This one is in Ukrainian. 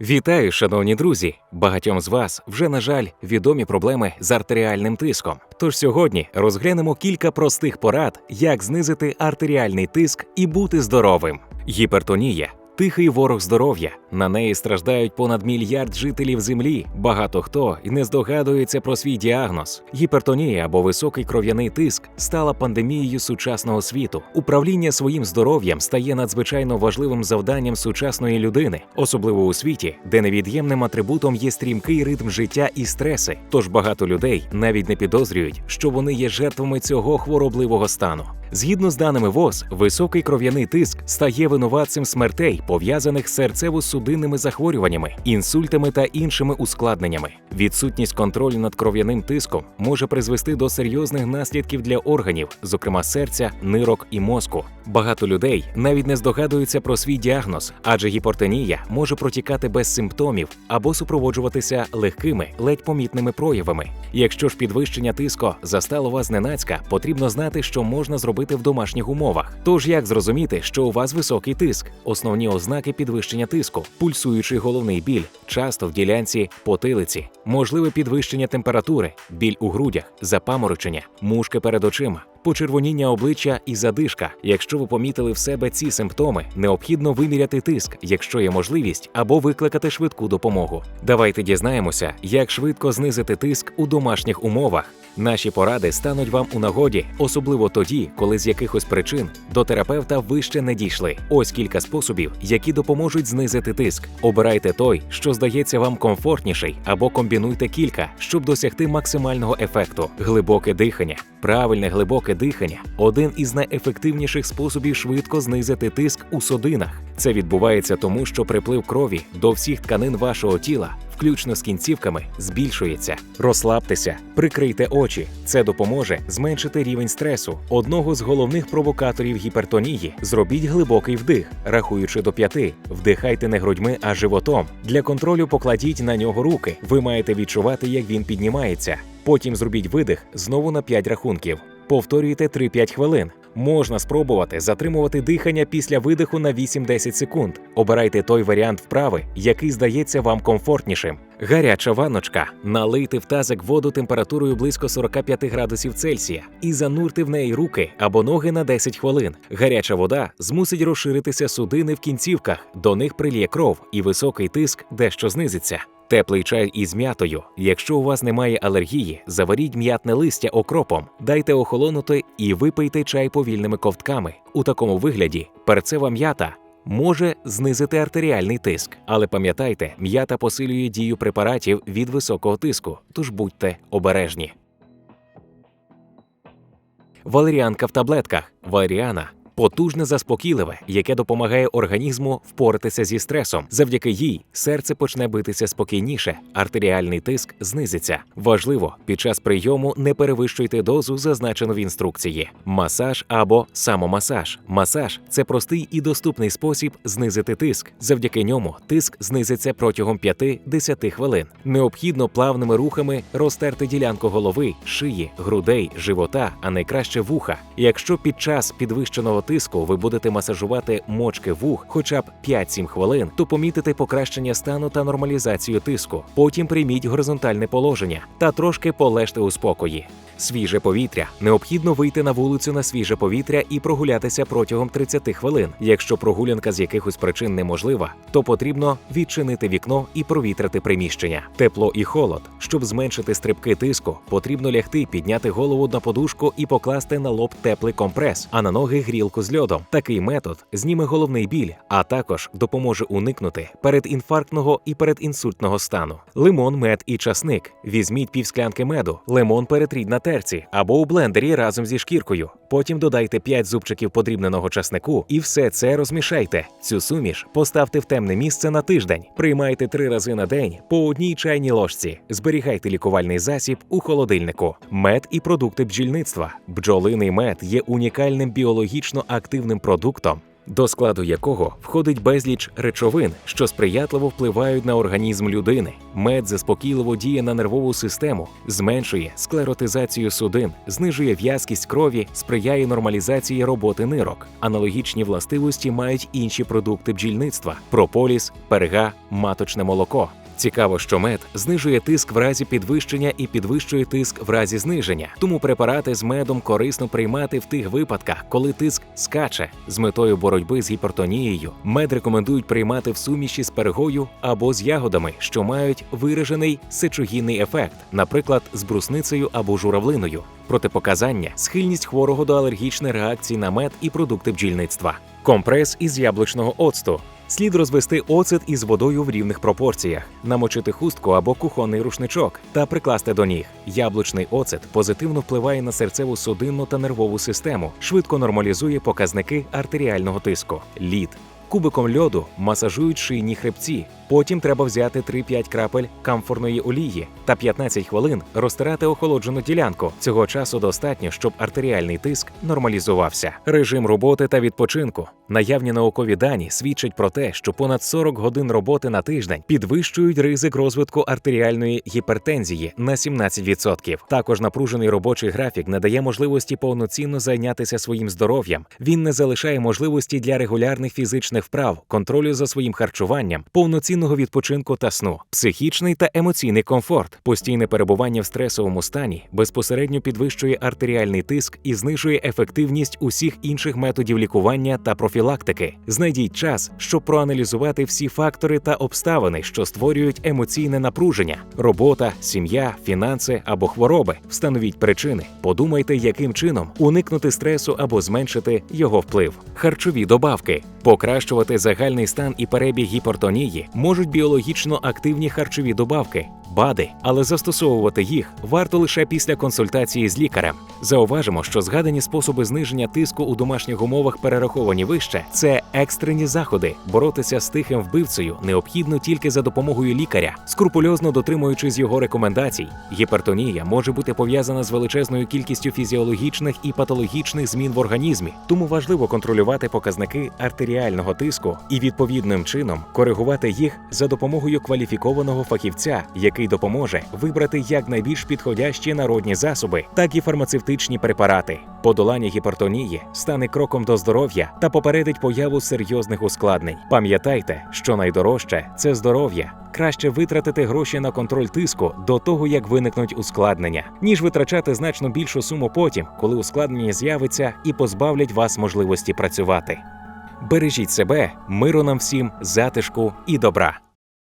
Вітаю, шановні друзі! Багатьом з вас вже, на жаль, відомі проблеми з артеріальним тиском. Тож сьогодні розглянемо кілька простих порад, як знизити артеріальний тиск і бути здоровим. Гіпертонія тихий ворог здоров'я. На неї страждають понад мільярд жителів землі. Багато хто і не здогадується про свій діагноз. Гіпертонія або високий кров'яний тиск стала пандемією сучасного світу. Управління своїм здоров'ям стає надзвичайно важливим завданням сучасної людини, особливо у світі, де невід'ємним атрибутом є стрімкий ритм життя і стреси. Тож багато людей навіть не підозрюють, що вони є жертвами цього хворобливого стану. Згідно з даними ВОЗ, високий кров'яний тиск стає винуватцем смертей, пов'язаних з серцево-судинними захворюваннями, інсультами та іншими ускладненнями. Відсутність контролю над кров'яним тиском може призвести до серйозних наслідків для органів, зокрема серця, нирок і мозку. Багато людей навіть не здогадуються про свій діагноз, адже гіпертонія може протікати без симптомів або супроводжуватися легкими, ледь помітними проявами. Якщо ж підвищення тиску застало вас зненацька, потрібно знати, що можна зробити в домашніх умовах. Тож як зрозуміти, що у вас високий тиск, основні ознаки підвищення тиску, пульсуючий головний біль, часто в ділянці потилиці, можливе підвищення температури, біль у грудях, запаморочення, мушки перед очима. Почервоніння обличчя і задишка. Якщо ви помітили в себе ці симптоми, необхідно виміряти тиск, якщо є можливість, або викликати швидку допомогу. Давайте дізнаємося, як швидко знизити тиск у домашніх умовах. Наші поради стануть вам у нагоді, особливо тоді, коли з якихось причин до терапевта ви ще не дійшли. Ось кілька способів, які допоможуть знизити тиск. Обирайте той, що здається вам комфортніший, або комбінуйте кілька, щоб досягти максимального ефекту. Глибоке дихання. Правильне глибоке дихання один із найефективніших способів швидко знизити тиск у судинах. Це відбувається тому, що приплив крові до всіх тканин вашого тіла, включно з кінцівками, збільшується. Розслабтеся, прикрийте очі. Це допоможе зменшити рівень стресу. Одного з головних провокаторів гіпертонії зробіть глибокий вдих, рахуючи до п'яти. Вдихайте не грудьми, а животом. Для контролю покладіть на нього руки. Ви маєте відчувати, як він піднімається. Потім зробіть видих знову на 5 рахунків. Повторюйте 3-5 хвилин. Можна спробувати затримувати дихання після видиху на 8-10 секунд. Обирайте той варіант вправи, який здається вам комфортнішим. Гаряча ванночка. Налийте в тазик воду температурою близько 45 градусів Цельсія і занурте в неї руки або ноги на 10 хвилин. Гаряча вода змусить розширитися судини в кінцівках, до них прилє кров і високий тиск дещо знизиться. Теплий чай із м'ятою. Якщо у вас немає алергії, заваріть м'ятне листя окропом, дайте охолонути і випийте чай повільними ковтками. У такому вигляді перцева м'ята може знизити артеріальний тиск. Але пам'ятайте, м'ята посилює дію препаратів від високого тиску, тож будьте обережні. Валеріанка в таблетках. Валеріана потужне заспокійливе, яке допомагає організму впоратися зі стресом. Завдяки їй серце почне битися спокійніше, артеріальний тиск знизиться. Важливо, під час прийому не перевищуйте дозу, зазначену в інструкції. Масаж або самомасаж. Масаж це простий і доступний спосіб знизити тиск. Завдяки ньому тиск знизиться протягом 5-10 хвилин. Необхідно плавними рухами розтерти ділянку голови, шиї, грудей, живота, а найкраще вуха. Якщо під час підвищеного тиску ви будете масажувати мочки вух хоча б 5-7 хвилин, то помітите покращення стану та нормалізацію тиску. Потім прийміть горизонтальне положення та трошки полежте у спокої. Свіже повітря необхідно вийти на вулицю на свіже повітря і прогулятися протягом 30 хвилин. Якщо прогулянка з якихось причин неможлива, то потрібно відчинити вікно і провітрити приміщення. Тепло і холод. Щоб зменшити стрибки тиску, потрібно лягти, підняти голову на подушку і покласти на лоб теплий компрес, а на ноги грілку з льодом. Такий метод зніме головний біль, а також допоможе уникнути передінфарктного і передінсультного стану. Лимон, мед і часник. Візьміть півсклянки меду, лимон перетріть на терці або у блендері разом зі шкіркою. Потім додайте 5 зубчиків подрібненого часнику і все це розмішайте. Цю суміш поставте в темне місце на тиждень. Приймайте три рази на день по одній чайній ложці. Зберігайте лікувальний засіб у холодильнику. Мед і продукти бджільництва. Бджолиний мед є унікальним біологічно активним продуктом. До складу якого входить безліч речовин, що сприятливо впливають на організм людини. Мед заспокійливо діє на нервову систему, зменшує склеротизацію судин, знижує в'язкість крові, сприяє нормалізації роботи нирок. Аналогічні властивості мають інші продукти бджільництва: прополіс, перга, маточне молоко. Цікаво, що мед знижує тиск в разі підвищення і підвищує тиск в разі зниження. Тому препарати з медом корисно приймати в тих випадках, коли тиск скаче. З метою боротьби з гіпертонією мед рекомендують приймати в суміші з пергою або з ягодами, що мають виражений сечогінний ефект, наприклад, з брусницею або журавлиною. Протипоказання схильність хворого до алергічної реакції на мед і продукти бджільництва. Компрес із яблучного оцту. Слід розвести оцет із водою в рівних пропорціях, намочити хустку або кухонний рушничок та прикласти до ніг. Яблучний оцет позитивно впливає на серцеву судинну та нервову систему, швидко нормалізує показники артеріального тиску. Лід. Кубиком льоду масажують шийні хребці. Потім треба взяти 3-5 крапель камфорної олії та 15 хвилин розтирати охолоджену ділянку. Цього часу достатньо, щоб артеріальний тиск нормалізувався. Режим роботи та відпочинку. Наявні наукові дані свідчать про те, що понад 40 годин роботи на тиждень підвищують ризик розвитку артеріальної гіпертензії на 17%. Також напружений робочий графік не дає можливості повноцінно зайнятися своїм здоров'ям. Він не залишає можливості для регулярних фізичних вправ, контролю за своїм харчуванням, повноцінного відпочинку та сну, психічний та емоційний комфорт, постійне перебування в стресовому стані безпосередньо підвищує артеріальний тиск і знижує ефективність усіх інших методів лікування та профілактики. Знайдіть час, щоб проаналізувати всі фактори та обставини, що створюють емоційне напруження: робота, сім'я, фінанси або хвороби. Встановіть причини. Подумайте, яким чином уникнути стресу або зменшити його вплив. Харчові добавки. Покращувати загальний стан і перебіг гіпертонії можуть біологічно активні харчові добавки, БАДи, але застосовувати їх варто лише після консультації з лікарем. Зауважимо, що згадані способи зниження тиску у домашніх умовах перераховані вище це екстрені заходи. Боротися з тихим вбивцею необхідно тільки за допомогою лікаря, скрупульозно дотримуючись його рекомендацій. Гіпертонія може бути пов'язана з величезною кількістю фізіологічних і патологічних змін в організмі, тому важливо контролювати показники артеріального тиску і відповідним чином коригувати їх за допомогою кваліфікованого фахівця, який допоможе вибрати як найбільш підходящі народні засоби, так і фармацевтичні препарати. Подолання гіпертонії стане кроком до здоров'я та попередить появу серйозних ускладнень. Пам'ятайте, що найдорожче це здоров'я. Краще витратити гроші на контроль тиску до того, як виникнуть ускладнення, ніж витрачати значно більшу суму потім, коли ускладнення з'явиться і позбавлять вас можливості працювати. Бережіть себе, миру нам всім, затишку і добра.